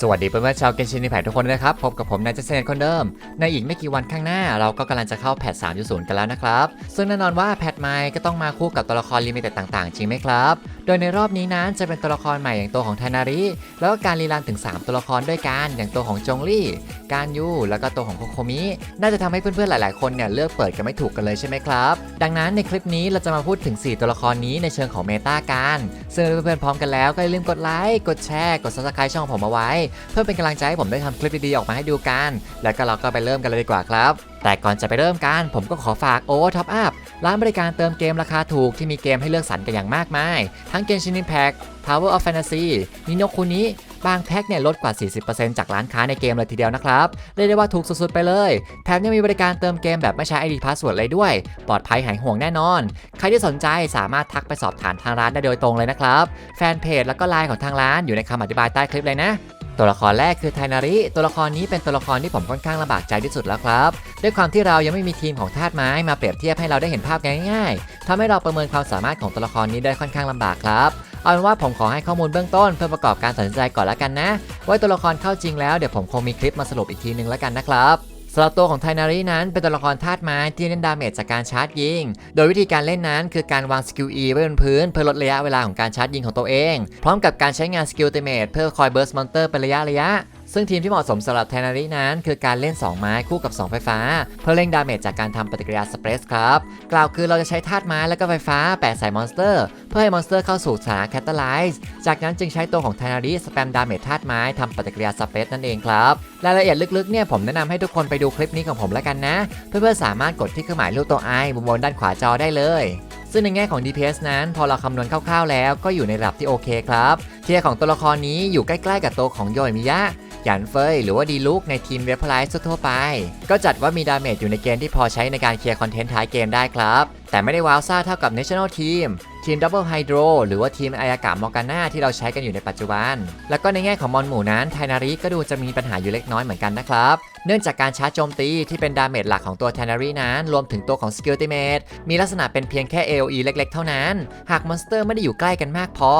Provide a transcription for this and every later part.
สวัสดีเพื่อนๆชาวเกมชินิแพททุกคนนะครับ พบกับผมนายเจเซนคนเดิม ในอีกไม่กี่วันข้างหน้า เราก็กำลังจะเข้าแพท 3.0 กันแล้วนะครับ ซึ่งแน่นอนว่าแพทใหม่ก็ต้องมาคู่กับตัวละครลิมิเต็ดต่างๆ จริงไหมครับ โดยในรอบนี้นั้นจะเป็นตัวละครใหม่อย่างตัวของไทนาริ แล้วก็การรีรันถึง 3 ตัวละครด้วยกันอย่างตัวของจงลี่ การยูแล้วก็ตัวของโคโคมิ น่าจะทำให้เพื่อนๆหลาย ๆ คนเนี่ยเลือกเปิดกันไม่ถูกกันเลยใช่ไหมครับ ดังนั้นในคลิปนี้เราจะมาพูดถึง 4 ตัวละครนี้ในเชิงของเมตากัน ซึ่งถ้าเพื่อนๆพร้อมกันแล้วก็อย่าลืมกดไลค์ กดแชร์ กด subscribe ช่องผมเอาไว้เพื่อเป็นกำลังใจให้ผมได้ทำคลิปดีๆออกมาให้ดูกัน แล้วก็เราก็ไปเริ่มกันเลยดีกว่าครับ แต่ก่อนจะไปเริ่มกันผมก็ขอฝากโอท็อปอัพร้านบริการเติมเกมราคาถูกที่มีเกมให้เลือกสรรกันอย่างมากมาย ทั้งเกมชินินแพ็ก Power of Fantasy นิโนคุนิบางแพ็คเนี่ยลดกว่า 40%จากร้านค้าในเกมเลยทีเดียวนะครับ เรียกได้ว่าถูกสุดๆไปเลย แถมยังมีบริการเติมเกมแบบไม่ใช้ ID Password เลยด้วย ปลอดภัยหายห่วงแน่นอน ใครที่สนใจสามารถทักไปสอบถามทางร้านได้โดยตรงเลยนะครับ แฟนเพจแล้วก็ไลน์ของทางร้านอยู่ในคำอธิบายใต้คลิปเลยนะ ตัวละครแรกคือไทนาริ ตัวละครนี้เป็นตัวละครที่ผมค่อนข้างลำบากใจที่สุดแล้วครับ ด้วยความที่เรายังไม่มีทีมของธาตุไม้มาเปรียบเทียบให้เราได้เห็นภาพง่ายๆทำให้เราประเมินความสามารถของตัวละครนี้ได้ค่อนข้างลำบากครับ เอาเป็นว่าผมขอให้ข้อมูลเบื้องต้นเพื่อประกอบการตัดสินใจก่อนแล้วกันนะ ว่าตัวละครเข้าจริงแล้วเดี๋ยวผมคงมีคลิปมาสรุปอีกทีนึงแล้วกันนะครับ สำหรับตัวของไทนารีนั้นเป็นตัวละครธาตุไม้ที่เล่นดาเมจจากการชาร์จยิง โดยวิธีการเล่นนั้นคือการวางสกิล E ไว้บนพื้นเพื่อลดระยะเวลาของการชาร์จยิงของตัวเอง พร้อมกับการใช้งานสกิลเตเมทเพื่อคอยเบิร์สมอนเตอร์เป็นระยะระยะซึ่งทีมที่เหมาะสมสำหรับไทนารินั้น คือการเล่น 2 ไม้คู่กับ 2 ไฟฟ้า เพื่อเร่งดาเมจจากการทำปฏิกิริยาสเปรสครับ กล่าวคือเราจะใช้ธาตุไม้และก็ไฟฟ้าแปะใส่มอนสเตอร์ เพื่อให้มอนสเตอร์เข้าสู่สถานะแคตตาไลซ์จากนั้นจึงใช้ตัวของไทนาริสแปมดาเมจธาตุไม้ทำปฏิกิริยาสเปรสนั่นเองครับรายละเอียดลึกๆเนี่ยผมแนะนำให้ทุกคนไปดูคลิปนี้ของผมแล้วกันนะ เพื่อนๆสามารถกดที่เครื่องหมายรูปตัวไอบนบนด้านขวาจอได้เลยซึ่งในแง่ของ DPS นั้น พอเราคำนวณคร่าวๆแล้วก็อยู่ในระดับที่โอเคครับ เทียร์ของตัวละครนี้อยู่ใกล้ๆกับตัวของโยมิยะ หยันเฟยหรือว่าดีลุกในทีมเวฟไลท์ทั่วไป ก็จัดว่ามีดาเมจอยู่ในเกณฑ์ที่พอใช้ในการเคลียร์คอนเทนต์ท้ายเกมได้ครับ แต่ไม่ได้ว้าวซ่าเท่ากับ National Team ทีม Double Hydro หรือว่าทีมอายากามอร์กาน่าที่เราใช้กันอยู่ในปัจจุบัน แล้วก็ในแง่ของมอนหมู่นั้นไทนาริก็ดูจะมีปัญหาอยู่เล็กน้อยเหมือนกันนะครับ เนื่องจากการชาร์จโจมตีที่เป็นดาเมจหลักของตัวไทนารินั้น รวมถึงตัวของสกิลติเมตมีลักษณะเป็นเพียงแค่ AoE เล็กๆ เท่านั้น หากมอนสเตอร์ไม่ได้อยู่ใกล้กันมากพอ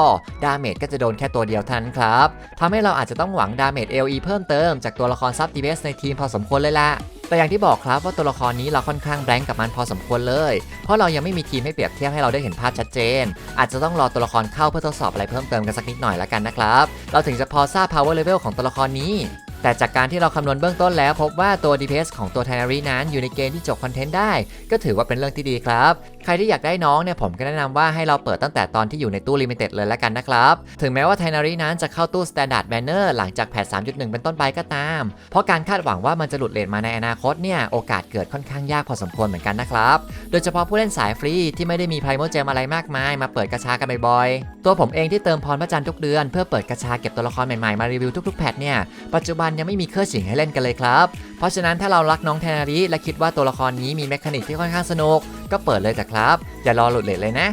ดาเมจก็จะโดนแค่ตัวเดียวเท่านั้นครับทำให้เราอาจจะต้องหวังดาเมจ AoE เพิ่มเติมจากตัวละครซับดีเบสในทีมพอสมควรเลยล่ะ แต่อย่างที่บอกครับว่าตัวละครนี้เราค่อนข้างแบงกับมันพอสมควรเลย เพราะเรายังไม่มีทีมให้เปรียบเทียบให้เราได้เห็นภาพชัดเจน อาจจะต้องรอตัวละครเข้าเพื่อทดสอบอะไรเพิ่มเติมกันสักนิดหน่อยละกันนะครับ เราถึงจะพอทราบ power level ของตัวละครนี้ แต่จากการที่เราคำนวณเบื้องต้นแล้ว พบว่าตัว DPS ของตัว t ทนารีนั้นอยู่ในเกณฑ์ที่จบคอนเทนต์ได้ ก็ถือว่าเป็นเรื่องที่ดีครับ ใครที่อยากได้น้องเนี่ยผมก็แนะนำว่าให้เราเปิดตั้งแต่ตอนที่อยู่ในตู้ Limited เลยแล้วกันนะครับ ถึงแม้ว่า t ทนารีนั้นจะเข้าตู้ Standard Banner หลังจากแพท 3.1 เป็นต้นไปก็ตาม เพราะการคาดหวังว่ามันจะหลุดเลทมาในอนาคตเนี่ยโอกาสเกิดค่อนข้างยากพอสมควรเหมือนกันนะครับ โดยเฉพาะผู้เล่นสายฟรีที่ไม่ได้มีไพรโมเจมอะไรมากมาย มาเปิดกระชากันบ่อยๆ ตัวผมเองที่เติมพรพระจันทร์ทุกเดือนเพื่อเปิดกระชาเก็บตัวละครใหม่ๆมารีวิวทุกๆแพทเนี่ยปัจจุบันยังไม่มีเครื่องฉิงให้เล่นกันเลยครับ เพราะฉะนั้นถ้าเรารักน้องแทนาริและคิดว่าตัวละครนี้มีแมคานิกที่ค่อนข้างสนุก ก็เปิดเลยจ้ะครับ อย่ารอหลุดเลทเลยนะ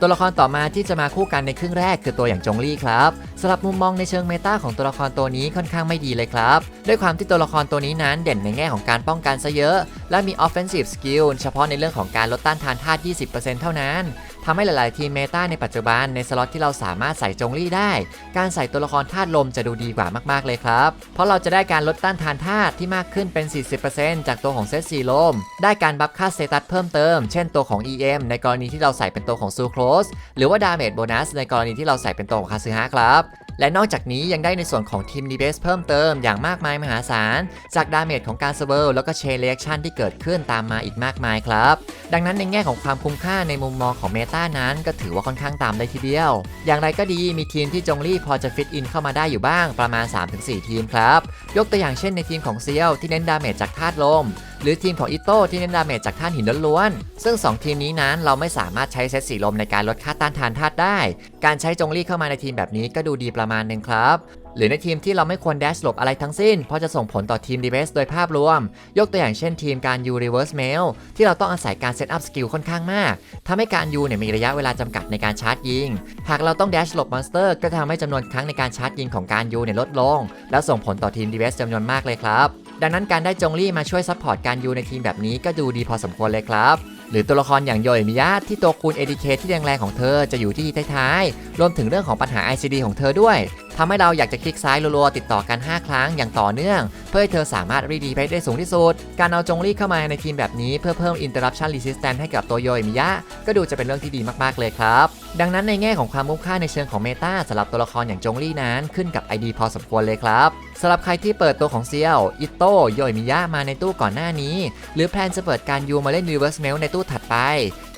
ตัวละครต่อมาที่จะมาคู่กันในครึ่งแรกคือตัวอย่างจงลี่ครับ สำหรับมุมมองในเชิงเมตาของตัวละครตัวนี้ค่อนข้างไม่ดีเลยครับ ด้วยความที่ตัวละครตัวนี้นั้นเด่นในแง่ของการป้องกันซะเยอะ และมี offensive skill เฉพาะในเรื่องของการลดต้านทานธาตุ 20%เท่านั้นทำให้หลาย ๆ ทีมเมตาในปัจจุบันในสล็อตที่เราสามารถใส่จงลี่ได้ การใส่ตัวละครธาตุลมจะดูดีกว่ามาก ๆ เลยครับ เพราะเราจะได้การลดต้านทานธาตุที่มากขึ้นเป็น 40%จากตัวของเซตสีลม ได้การบัฟค่าสเตตัสเพิ่มเติม เช่นตัวของ EM ในกรณีที่เราใส่เป็นตัวของซูโครสหรือว่าดาเมจโบนัสในกรณีที่เราใส่เป็นตัวของคาซึฮะครับและนอกจากนี้ยังได้ในส่วนของทีมดีเบสเพิ่มเติมอย่างมากมายมหาศาล จากดาเมจของการเซเบิลแล้วก็เชนเรีแอคชั่นที่เกิดขึ้นตามมาอีกมากมายครับ ดังนั้นในแง่ของความคุ้มค่าในมุมมองของเมตานั้น ก็ถือว่าค่อนข้างตามได้ทีเดียว อย่างไรก็ดีมีทีมที่จงรีพอจะฟิตอินเข้ามาได้อยู่บ้างประมาณ 3-4 ทีมครับ ยกตัวอย่างเช่นในทีมของเซียวที่เน้นดาเมจจากธาตุลม หรือทีมของอิโต้ที่เน้นดาเมจจากธาตุหินล้วนๆซึ่ง 2 ทีมนี้นั้นเราไม่สามารถใช้เซตสีลมในการลดค่าต้านทานธาตุได้ การใช้จงลี่เข้ามาในทีมแบบนี้ก็ดูดีประมาณหนึ่งครับหรือในทีมที่เราไม่ควรแดชหลบอะไรทั้งสิ้น เพราะจะส่งผลต่อทีมดีเบสโดยภาพรวม ยกตัวอย่างเช่นทีมการยูรีเวิร์สเมลที่เราต้องอาศัยการเซตอัพสกิลค่อนข้างมากทำให้การยูเนี่ยมีระยะเวลาจำกัดในการชาร์จยิง หากเราต้องแดชหลบมอนสเตอร์ ก็จะทำให้จำนวนครั้งในการชาร์จยิงของการยูเนี่ยลดลง แล้วส่งผลต่อทีมดีเบสจำนวนมากเลยครับ ดังนั้นการได้จงลี่มาช่วยซัพพอร์ตการยูในทีมแบบนี้ก็ดูดีพอสมควรเลยครับหรือตัวละครอย่างโยอิมิยะที่ตัวคูณ ADK ที่แรงๆของเธอจะอยู่ที่ท้ายๆ รวมถึงเรื่องของปัญหา ICD ของเธอด้วยทำให้เราอยากจะคลิกซ้ายรัวๆติดต่อกัน 5 ครั้งอย่างต่อเนื่อง เพื่อให้เธอสามารถรีดีเพได้สูงที่สุด การเอาจงลี่เข้ามาในทีมแบบนี้เพื่อเพิ่ม interruption resistance ให้กับตัวโยอิมิยะ ก็ดูจะเป็นเรื่องที่ดีมากๆเลยครับ ดังนั้นในแง่ของความคุ้มค่าในเชิงของเมตาสำหรับตัวละครอย่างจงลี่นั้นขึ้นกับ ID พอสมควรเลยครับสำหรับใครที่เปิดตัวของเซียว อิโต้โยอิมิยะมาในตู้ก่อนหน้านี้ หรือแพลนจะเปิดการยูมาเล่น Reverse Melt ในตู้ถัดไป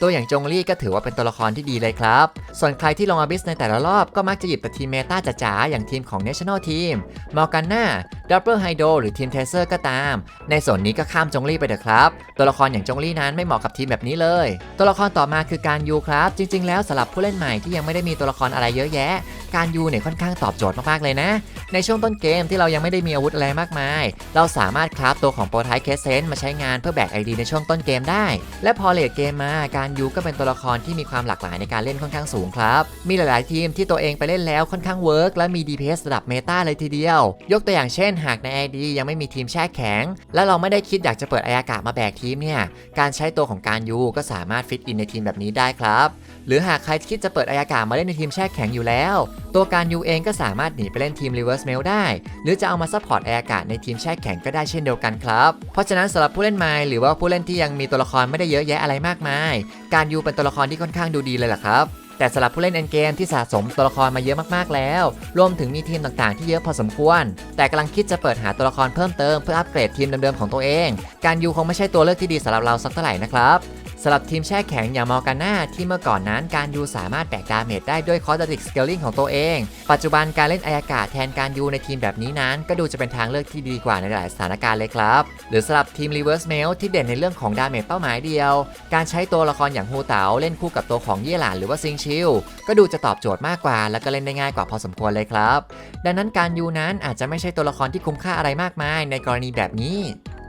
ตัวอย่างจงลี่ก็ถือว่าเป็นตัวละครที่ดีเลยครับ ส่วนใครที่ลงอาบิสในแต่ละรอบก็มักจะหยิบแต่ทีมเมตาจ๋าๆอย่างทีมของ National Team มอร์กาน่า ดับเบิลไฮโดหรือทีมเทเซอร์ก็ตาม ในส่วนนี้ก็ข้ามจงลี่ไปเถอะครับ ตัวละครอย่างจงลี่นั้นไม่เหมาะกับทีมแบบนี้เลย ตัวละครต่อมาคือการยูครับ จริง ๆ แล้วสำหรับผู้เล่นใหม่ที่ยังไม่ได้มีตัวละครอะไรเยอะแยะ การยูเนี่ยค่อนข้างตอบโจทย์มากๆเลยนะ ในช่วงต้นเกมที่เรายังไม่ได้มีอาวุธอะไรมากมาย เราสามารถคราฟตัวของโปรไทเคสเซนมาใช้งานเพื่อแบกไอดีในช่วงต้นเกมได้ และพอเลดเกมมาการยูก็เป็นตัวละครที่มีความหลากหลายในการเล่นค่อนข้างสูงครับ มีหลาย ๆ ทีมที่ตัวเองไปเล่นแล้วค่อนข้างเวิร์กและมี DPS ระดับเมตาเลยทีเดียว ยกตัวอย่างเช่นหากใน ID ยังไม่มีทีมแช่แข็ง และเราไม่ได้คิดอยากจะเปิดอายากะมาแบกทีมเนี่ย การใช้ตัวของการยูก็สามารถฟิตอินในทีมแบบนี้ได้ครับ หรือหากใครคิดจะเปิดอายากามาเล่นในทีมแช่แข็งอยู่แล้ว ตัวการยูเองก็สามารถหนีไปเล่นทีม Reverse Mail ได้ หรือจะเอามาซัพพอร์ตอายากาในทีมแช่แข็งก็ได้เช่นเดียวกันครับ เพราะฉะนั้นสำหรับผู้เล่นใหม่หรือว่าผู้เล่นที่ยังมีตัวละครไม่ได้เยอะแยะอะไรมากมาย การยูเป็นตัวละครที่ค่อนข้างดูดีเลยล่ะครับ แต่สำหรับผู้เล่นเอ็นเกมที่สะสมตัวละครมาเยอะมากๆแล้ว รวมถึงมีทีมต่างๆที่เยอะพอสมควร แต่กำลังคิดจะเปิดหาตัวละครเพิ่มเติมเพื่ออัปเกรดทีมเดิมๆของตัวเอง การยูคงไม่ใช่ตัวเลือกที่ดีสำหรับเราสักเท่าไหร่นะครับ สำหรับทีมแช่แข็งอย่างมอร์กาน่าที่เมื่อก่อนนั้นการยูสามารถแบกดาเมจได้ด้วยคอร์ดิกสเกลลิงของตัวเอง ปัจจุบันการเล่นอายากาศแทนการยูในทีมแบบนี้นั้น ก็ดูจะเป็นทางเลือกที่ดีกว่าในหลายสถานการณ์เลยครับ หรือสำหรับทีม Reverse Mail ที่เด่นในเรื่องของดาเมจเป้าหมายเดียว การใช้ตัวละครอย่างฮูเต๋าเล่นคู่กับตัวของเย่หลานหรือว่าซิงชิลก็ดูจะตอบโจทย์มากกว่า และก็เล่นได้ง่ายกว่าพอสมควรเลยครับ ดังนั้นการยูนั้นอาจจะไม่ใช่ตัวละครที่คุ้มค่าอะไรมากมายในกรณีแบบนี้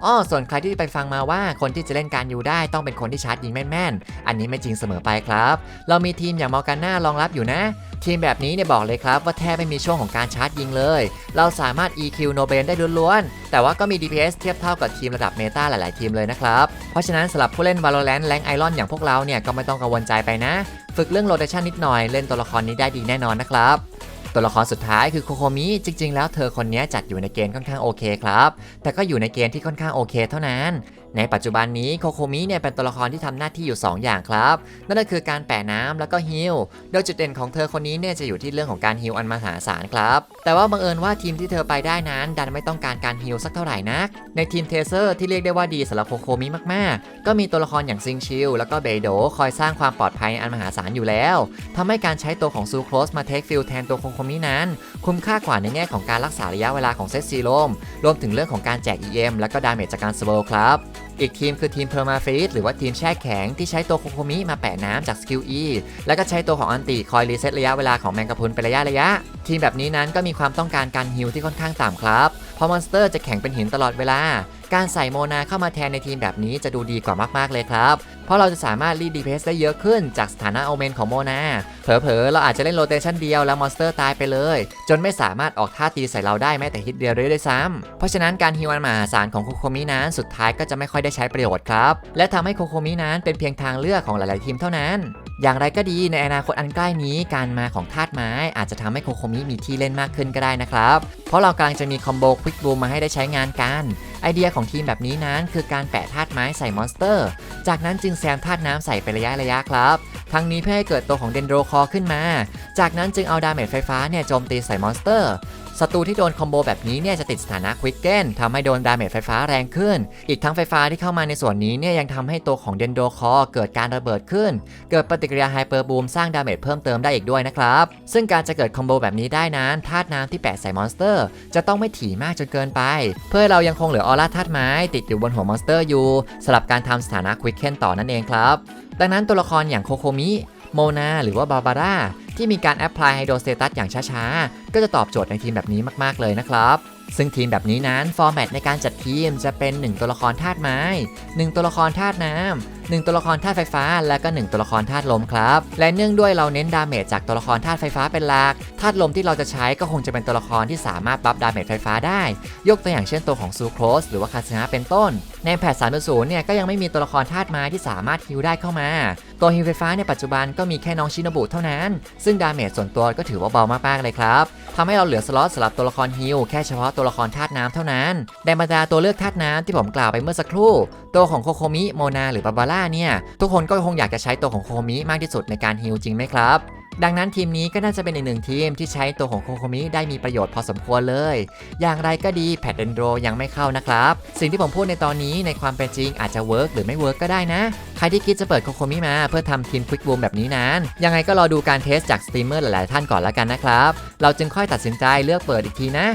อ้อส่วนใครที่ไปฟังมาว่าคนที่จะเล่นการยูได้ต้องเป็นคนที่ชาร์จยิงแม่นๆ อันนี้ไม่จริงเสมอไปครับ เรามีทีมอย่างมอร์กาน่ารองรับอยู่นะ ทีมแบบนี้เนี่ยบอกเลยครับว่าแทบไม่มีช่วงของการชาร์จยิงเลย เราสามารถ EQ no b a n ได้ล้วนๆ แต่ว่าก็มี DPS เทียบเท่ากับทีมระดับเมตาหลายๆ ทีมเลยนะครับ เพราะฉะนั้นสำหรับผู้เล่น Valorant แรงไอรอนอย่างพวกเราเนี่ยก็ไม่ต้องกังวลใจไปนะ ฝึกเรื่องโรเ t ชันนิดหน่อยเล่นตัวละครนี้ได้ดีแน่นอนนะครับ ตัวละครสุดท้ายคือโคโคมิจริง ๆ แล้วเธอคนนี้จัดอยู่ในเกณฑ์ค่อนข้างโอเคครับ แต่ก็อยู่ในเกณฑ์ที่ค่อนข้างโอเคเท่านั้น ในปัจจุบันนี้โคโคมิเนี่ยเป็นตัวละครที่ทำหน้าที่อยู่ 2 อย่างครับ นั่นก็คือการแปะน้ำแล้วก็ฮิลโดยจุดเด่นของเธอคนนี้เนี่ยจะอยู่ที่เรื่องของการฮิลอันมหาศาลครับ แต่ว่าบังเอิญว่าทีมที่เธอไปได้นั้น ดันไม่ต้องการการฮิลสักเท่าไหร่นัก ในทีมเทเซอร์ที่เรียกได้ว่าดีสำหรับโคโคมิมากๆ ก็มีตัวละครอย่างซิงชิลแล้วก็เบโดคอยสร้างความปลอดภัยอันมหาศาลอยู่แล้วทำให้การใช้ตัวของซูโครสมาเทคฟิลแทนตัวโคโคมินั้น คุ้มค่ากว่าในแง่ของการรักษาระยะเวลาของเซตซีโรมรวมถึงเรื่องของการแจก EM และก็ดาเมจจากการสโลครับอีกทีมคือทีมเพอร์มาฟีดหรือว่าทีมแช่แข็งที่ใช้ตัวโคโคมิมาแปะน้ำจากสกิล E แล้วก็ใช้ตัวของอันติคอยรีเซ็ตระยะเวลาของแมงกะพุนเป็นระยะระยะ ทีมแบบนี้นั้นก็มีความต้องการการฮิลที่ค่อนข้างต่ำครับเพราะมอนสเตอร์จะแข็งเป็นหินตลอดเวลา การใส่โมนาเข้ามาแทนในทีมแบบนี้จะดูดีกว่ามากๆเลยครับ เพราะเราจะสามารถรีดดีเพสได้เยอะขึ้นจากสถานะโอเมนของโมนาเผลอๆ เราอาจจะเล่นโรเตชันเดียวแล้วมอนสเตอร์ตายไปเลย จนไม่สามารถออกท่าตีใส่เราได้แม้แต่ฮิตเดียวเลยด้วยซ้ำเพราะฉะนั้นการฮิวันมหาศาลของโคโคมินั้นสุดท้ายก็จะไม่ค่อยได้ใช้ประโยชน์ครับ และทำให้โคโคมินั้นเป็นเพียงทางเลือกของหลายๆทีมเท่านั้นอย่างไรก็ดีในอนาคตอันใกล้นี้การมาของธาตุไม้ อาจจะทำให้โคโคมิมีที่เล่นมากขึ้นก็ได้นะครับ เพราะเรากำลังจะมีคอมโบควิกบูมมาให้ได้ใช้งานกัน ไอเดียของทีมแบบนี้นั้นคือการแปะธาตุไม้ใส่มอนสเตอร์ จากนั้นจึงแซมธาตุน้ำใส่เป็นระยะระยะครับ ทั้งนี้เพื่อให้เกิดตัวของเดนโดรคอขึ้นมา จากนั้นจึงเอาดาเมจไฟฟ้าเนี่ยโจมตีใส่มอนสเตอร์ ศัตรูที่โดนคอมโบแบบนี้เนี่ยจะติดสถานะควิกเกนทำให้โดนดาเมจไฟฟ้าแรงขึ้น อีกทั้งไฟฟ้าที่เข้ามาในส่วนนี้เนี่ยยังทำให้ตัวของเดนโดคอเกิดการระเบิดขึ้น เกิดปฏิกิริยาไฮเปอร์บูมสร้างดาเมจเพิ่มเติมได้อีกด้วยนะครับ ซึ่งการจะเกิดคอมโบแบบนี้ได้นั้นธาตุน้ำที่แปะใส่มอนสเตอร์ จะต้องไม่ถี่มากจนเกินไป เพื่อเรายังคงเหลือออร่าธาตุไม้ติดอยู่บนหัวมอนสเตอร์อยู่สำหรับการทำสถานะควิกเกนต่อนั่นเองครับดังนั้นตัวละครอย่างโคโคมิ โมนาหรือว่าบาบาร่าที่มีการแอพพลายไฮโดรสเตตัสอย่างช้าๆ ก็จะตอบโจทย์ในทีมแบบนี้มากๆเลยนะครับซึ่งทีมแบบนี้นั้นฟอร์แมตในการจัดทีมจะเป็น 1 ตัวละครธาตุไม้ 1 ตัวละครธาตุน้ำ1ตัวละครธาตุไฟฟ้า และก็ 1 ตัวละครธาตุลมครับ และเนื่องด้วยเราเน้นดาเมจจากตัวละครธาตุไฟฟ้าเป็นหลัก ธาตุลมที่เราจะใช้ก็คงจะเป็นตัวละครที่สามารถบัฟดาเมจไฟฟ้าได้ ยกตัวอย่างเช่นตัวของซูโครสหรือว่าคาสึฮะเป็นต้น ในแพท3.0เนี่ยก็ยังไม่มีตัวละครธาตุไม้ที่สามารถฮิลได้เข้ามา ตัวฮิลไฟฟ้าในปัจจุบันก็มีแค่น้องชินบุเท่านั้น ซึ่งดาเมจส่วนตัวก็ถือว่าเบามากๆเลยครับทำให้เราเหลือสล็อตสำหรับตัวละครฮิลแค่เฉพาะตัวละครธาตุน้ำเท่านั้นในบรรดาตัวเลือกธาตุน้ำที่ผมกล่าวไปเมื่อสักครู่ ตัวของโคโคมิโมนาหรือบาบาร่าเนี่ย ทุกคนก็คงอยากจะใช้ตัวของโคโคมิมากที่สุดในการฮิลจริงไหมครับดังนั้นทีมนี้ก็น่าจะเป็นอีกหนึ่งทีมที่ใช้ตัวของโคโคมิได้มีประโยชน์พอสมควรเลย อย่างไรก็ดีแพดเดนโดยังไม่เข้านะครับ สิ่งที่ผมพูดในตอนนี้ในความเป็นจริงอาจจะเวิร์กหรือไม่เวิร์กก็ได้นะ ใครที่คิดจะเปิดโคโคมิมาเพื่อทำทีมควิกบูมแบบนี้นั้น ยังไงก็รอดูการเทสจากสตรีมเมอร์หลาย ๆ ท่านก่อนละกันนะครับ เราจึงค่อยตัดสินใจเลือกเปิดอีกทีนะ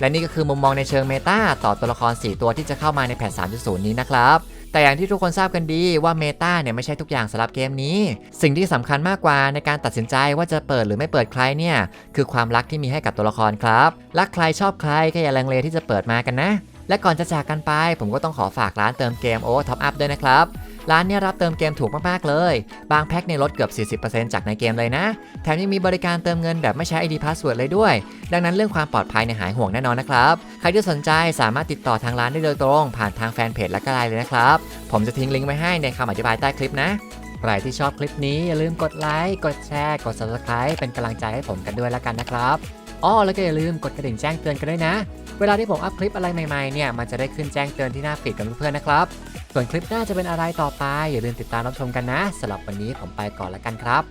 และนี่ก็คือมุมมองในเชิงเมตาต่อตัวละคร 4 ตัวที่จะเข้ามาในแพท3.0 นี้นะครับ แต่อย่างที่ทุกคนทราบกันดีว่าเมตาเนี่ยไม่ใช่ทุกอย่างสำหรับเกมนี้ สิ่งที่สำคัญมากกว่าในการตัดสินใจว่าจะเปิดหรือไม่เปิดใครเนี่ยคือความรักที่มีให้กับตัวละครครับ รักใครชอบใครก็อย่าลังเลที่จะเปิดมากันนะ และก่อนจะจากกันไป ผมก็ต้องขอฝากร้านเติมเกมโอท็อปอัพด้วยนะครับ ร้านเนี้รับเติมเกมถูกมากๆเลย บางแพ็คในลดเกือบ 40%จากในเกมเลยนะ แถมยังมีบริการเติมเงินแบบไม่ใช้ ID Password เลยด้วย ดังนั้นเรื่องความปลอดภัยเนี่ยหายห่วงแน่นอนนะครับ ใครที่สนใจสามารถติดต่อทางร้านได้โดยตรง ผ่านทางแฟนเพจและก็ไลน์เลยนะครับ ผมจะทิ้งลิงก์ไว้ให้ในคำอธิบายใต้คลิปนะใครที่ชอบคลิปนี้อย่าลืมกดไลค์ กดแชร์ กด subscribe เป็นกำลังใจให้ผมกันด้วยแล้วกันนะครับ อ๋อแล้วก็อย่าลืมกดกระดิ่งแจ้งเตือนกันด้วยนะ เวลาที่ผมอัพคลิปอะไรใหม่ๆเนี่ยมันจะได้ขึ้นแจ้งเตือนที่หน้าฟีดกับเพื่อนๆนะครับ ส่วนคลิปหน้าจะเป็นอะไรต่อไป อย่าลืมติดตามรับชมกันนะสำหรับวันนี้ผมไปก่อนแล้วกันครับ